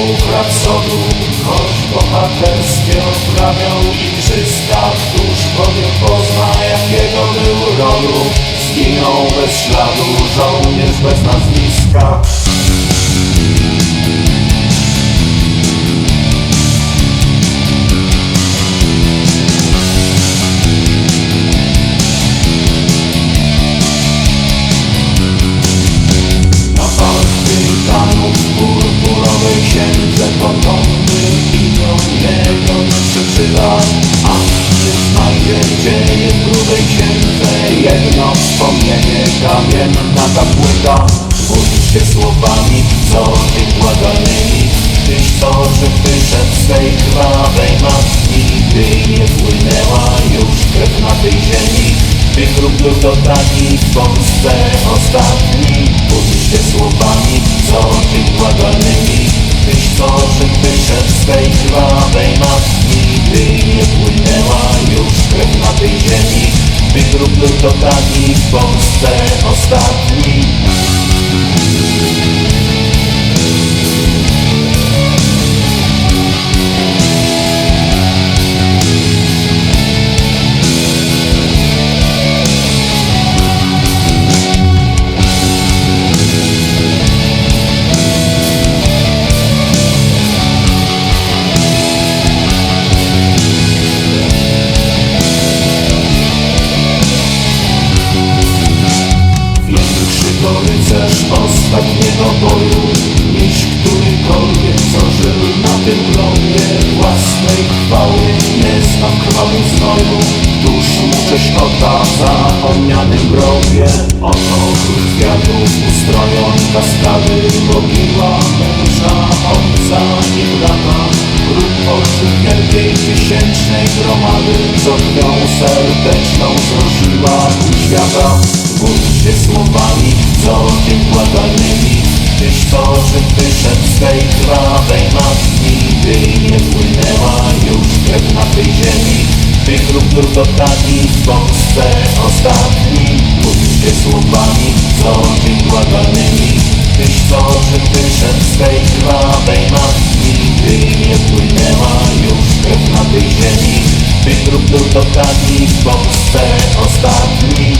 znów rapsodu Choć bohaterskie odprawiał igrzyska Któż bowiem pozna jakiego był rodu Zginął bez śladu żołnierz bez nazwiska A nie znajdzie dzieje w grubej księdze Jedno wspomnienie kamienna ta płyta Módl się słowami co tych błagalnymi Tyś co, że wyszedł z tej krwawej matki By nie płynęła już krew na tej ziemi. Grób był to taki w Polsce ostatni. Módl się słowami, co tych błagalnymi Tyś co, że wyszedł z tej krwawej matki rycerz ostatniego boju? Niż którykolwiek co żył na tym globie Własnej chwały nie znam krwawych znoju. Tuż mu Czeszkota w zapomnianym grobie. Oto wśród kwiatów ustroją kaskady Mogiła męża, ojca i brata. Grób oczy wielkiej tysięcznej gromady. Co krwią serdeczną zrosiła pół świata. Módl się słowami, nie płynęła już krew na tej ziemi grób był to taki w ostatni się słowami, co tym błagalnymi Tyś co, że wyszedł z tej krwawej matki By nie płynęła już krew na tej ziemi w Polsce ostatni